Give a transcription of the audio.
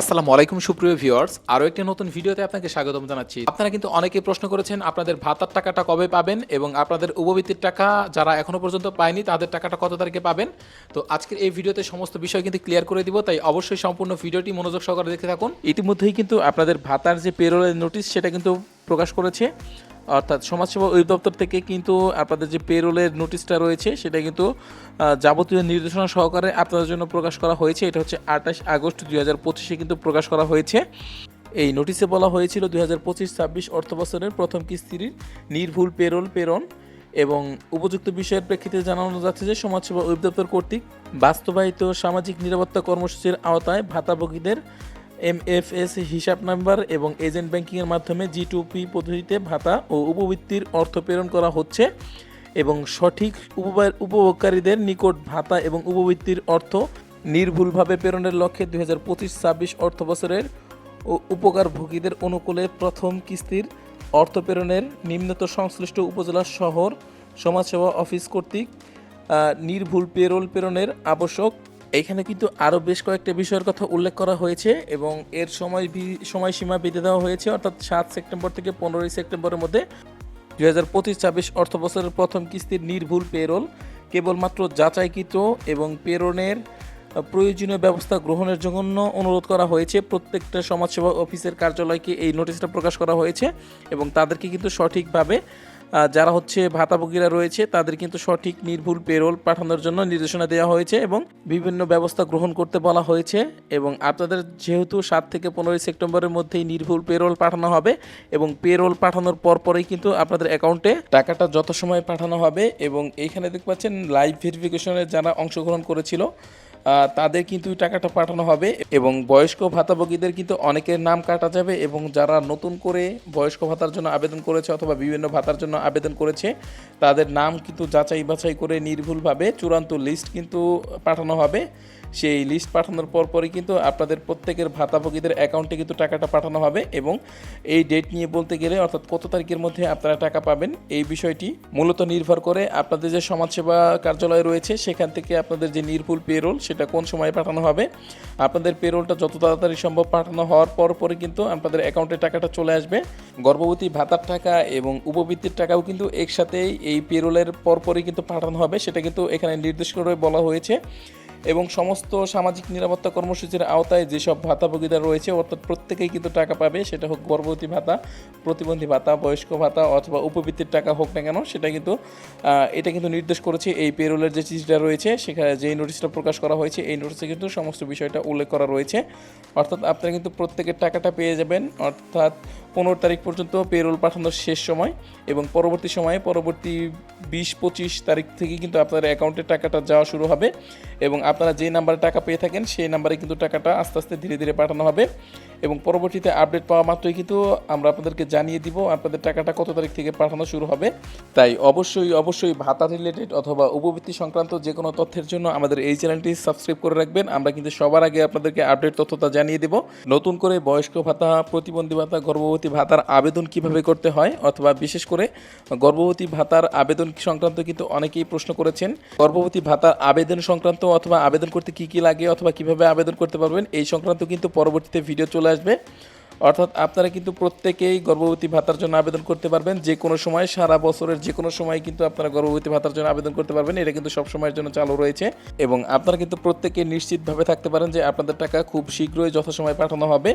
আসসালামু আলাইকুম, সুপ্রিয় ভিউয়ার্স। আরও একটি নতুন ভিডিওতে আপনাকে স্বাগতম জানাচ্ছি। আপনারা কিন্তু অনেকে প্রশ্ন করেছেন, আপনাদের ভাতার টাকাটা কবে পাবেন এবং আপনাদের উপবৃত্তির টাকা যারা এখনও পর্যন্ত পায়নি, তাদের টাকাটা কত তারিখে পাবেন? তো আজকের এই ভিডিওতে সমস্ত বিষয় কিন্তু ক্লিয়ার করে দিব, তাই অবশ্যই সম্পূর্ণ ভিডিওটি মনোযোগ সহকারে দেখতে থাকুন। ইতিমধ্যেই কিন্তু আপনাদের ভাতার যে পেরোলের নোটিশ সেটা কিন্তু প্রকাশ করেছে। অর্থাৎ সমাজসেবা অধিদপ্তর থেকে কিন্তু আপনাদের যে পেরোলের নোটিশটা রয়েছে, সেটা কিন্তু যাবতীয় নির্দেশনা সহকারে আপনাদের জন্য প্রকাশ করা হয়েছে। এটা হচ্ছে আঠাশ আগস্ট দুই হাজার পঁচিশে কিন্তু প্রকাশ করা হয়েছে। এই নোটিশে বলা হয়েছিল দুই হাজার পঁচিশ ছাব্বিশ অর্থ বছরের প্রথম কিস্তির নির্ভুল পেরোল প্রেরণ এবং উপযুক্ত বিষয়ের প্রেক্ষিতে জানানো যাচ্ছে যে সমাজসেবা অধিদপ্তর কর্তৃক বাস্তবায়িত সামাজিক নিরাপত্তা কর্মসূচির আওতায় ভাতাভোগীদের এমএফএস হিসাব নাম্বার এবং এজেন্ট ব্যাংকিংয়ের মাধ্যমে জি পদ্ধতিতে ভাতা ও উপবৃত্তির অর্থ প্রেরণ করা হচ্ছে এবং সঠিক উপভোগকারীদের নিকট ভাতা এবং উপবৃত্তির অর্থ নির্ভুলভাবে প্রেরণের লক্ষ্যে দুই হাজার পঁচিশ ছাব্বিশ অর্থ বছরের উপকারভোগীদের অনুকূলে প্রথম কিস্তির অর্থ প্রেরণের নিম্নত সংশ্লিষ্ট উপজেলা শহর সমাজসেবা অফিস কর্তৃক নির্ভুল পেরোল প্রেরণের আবশ্যক এখানে কিন্তু আরও বেশ কয়েকটা বিষয়ের কথা উল্লেখ করা হয়েছে এবং এর সময় সময়সীমা বেঁধে দেওয়া হয়েছে, অর্থাৎ সাত সেপ্টেম্বর থেকে পনেরোই সেপ্টেম্বরের মধ্যে। দুই হাজার পঁচিশ, ছাব্বিশ অর্থ বছরের প্রথম কিস্তির নির্ভুল পেরোল, কেবলমাত্র যাচাইকৃত এবং প্রেরণের প্রয়োজনীয় ব্যবস্থা গ্রহণের জন্য অনুরোধ করা হয়েছে। প্রত্যেকটা সমাজসেবা অফিসের কার্যালয়কে এই নোটিশটা প্রকাশ করা হয়েছে এবং তাদেরকে কিন্তু সঠিকভাবে যারা হচ্ছে ভাতাভোগীরা রয়েছে, তাদের কিন্তু সঠিক নির্ভুল পেরোল পাঠানোর জন্য নির্দেশনা দেওয়া হয়েছে এবং বিভিন্ন ব্যবস্থা গ্রহণ করতে বলা হয়েছে এবং আপনাদের যেহেতু সাত থেকে পনেরোই সেপ্টেম্বরের মধ্যেই নির্ভুল পেরোল পাঠানো হবে এবং পেরোল পাঠানোর পর পরেই কিন্তু আপনাদের অ্যাকাউন্টে টাকাটা যত সময় পাঠানো হবে এবং এইখানে দেখতে পাচ্ছেন লাইভ ভেরিফিকেশনে যারা অংশগ্রহণ করেছিল তাদের কিন্তু টাকাটা পাঠানো হবে এবং বয়স্ক ভাতাভোগীদের কিন্তু অনেকের নাম কাটা যাবে এবং যারা নতুন করে বয়স্ক ভাতার জন্য আবেদন করেছে অথবা বিভিন্ন ভাতার জন্য আবেদন করেছে, তাদের নাম কিন্তু যাচাই বাছাই করে নির্ভুলভাবে চূড়ান্ত লিস্ট কিন্তু পাঠানো হবে। সেই লিস্ট পাঠানোর পর পরই কিন্তু আপনাদের প্রত্যেকের ভাতাভোগীদের অ্যাকাউন্টে কিন্তু টাকাটা পাঠানো হবে এবং এই ডেট নিয়ে বলতে গেলে অর্থাৎ কত তারিখের মধ্যে আপনারা টাকা পাবেন, এই বিষয়টি মূলত নির্ভর করে আপনাদের যে সমাজসেবা কার্যালয় রয়েছে, সেখান থেকে আপনাদের যে নির্ভুল পেরোল সেটা কোন সময়ে পাঠানো হবে, আপনাদের পেরোলটা যত তাড়াতাড়ি সম্ভব পাঠানো হওয়ার পর পরে কিন্তু আপনাদের অ্যাকাউন্টে টাকাটা চলে আসবে। গর্ভবতী ভাতার টাকা এবং উপবৃত্তির টাকাও কিন্তু একসাথেই এই পেরোলের পরপরই কিন্তু পাঠানো হবে, সেটা কিন্তু এখানে নির্দেশ করে বলা হয়েছে। এবং সমস্ত সামাজিক নিরাপত্তা কর্মসূচির আওতায় যেসব ভাতাভোগীরা রয়েছে, অর্থাৎ প্রত্যেকেই কিন্তু টাকা পাবে, সেটা হোক গর্ভবতী ভাতা, প্রতিবন্ধী ভাতা, বয়স্ক ভাতা অথবা উপবৃত্তির টাকা হোক না কেন, সেটা কিন্তু এটা কিন্তু নির্দেশ করেছে এই পেরোলের যে চিঠিটা রয়েছে, সেখানে যেই নোটিশটা প্রকাশ করা হয়েছে, এই নোটিশে কিন্তু সমস্ত বিষয়টা উল্লেখ করা রয়েছে। অর্থাৎ আপনারা কিন্তু প্রত্যেকের টাকাটা পেয়ে যাবেন, অর্থাৎ পনেরো তারিখ পর্যন্ত পেরোল পাঠানোর শেষ সময় এবং পরবর্তী সময়ে, পরবর্তী বিশ পঁচিশ তারিখ থেকে কিন্তু আপনার অ্যাকাউন্টে টাকাটা যাওয়া শুরু হবে এবং আপনারা যে নাম্বারে টাকা পেয়ে থাকেন, সেই নাম্বারে কিন্তু টাকাটা আস্তে আস্তে ধীরে ধীরে পাঠানো হবে। এবং পরবর্তীতে আপডেট পাওয়া মাত্রই কিন্তু আমরা আপনাদেরকে জানিয়ে দিব আপনাদের টাকাটা কত তারিখ থেকে পাঠানো শুরু হবে। তাই অবশ্যই অবশ্যই ভাতা রিলেটেড অথবা উপবৃত্তি সংক্রান্ত যে কোনো তথ্যের জন্য আমাদের এই চ্যানেলটি সাবস্ক্রাইব করে রাখবেন। আমরা কিন্তু সবার আগে আপনাদেরকে আপডেট তথ্যটা জানিয়ে দেব। নতুন করে বয়স্ক ভাতা, প্রতিবন্ধী ভাতা, গর্ভবতী ভাতার আবেদন কীভাবে করতে হয় অথবা বিশেষ করে গর্ভবতী ভাতার আবেদন সংক্রান্ত কিন্তু অনেকেই প্রশ্ন করেছেন। গর্ভবতী ভাতার আবেদন সংক্রান্ত অথবা আবেদন করতে কি কি লাগে অথবা কীভাবে আবেদন করতে পারবেন এই সংক্রান্ত কিন্তু পরবর্তীতে ভিডিও চলে আসবে। অর্থাৎ আপনারা কিন্তু প্রত্যেকেই গর্ভবতী ভাতার জন্য আবেদন করতে পারবেন। যে কোনো সময় সারা বছরের যে কোনো সময় কিন্তু আপনারা গর্ভবতী ভাতার জন্য আবেদন করতে পারবেন। এটা কিন্তু সব সময়ের জন্য চালু রয়েছে এবং আপনারা কিন্তু প্রত্যেকে নিশ্চিতভাবে থাকতে পারেন যে আপনাদের টাকা খুব শীঘ্রই যথাসময়ে পাঠানো হবে।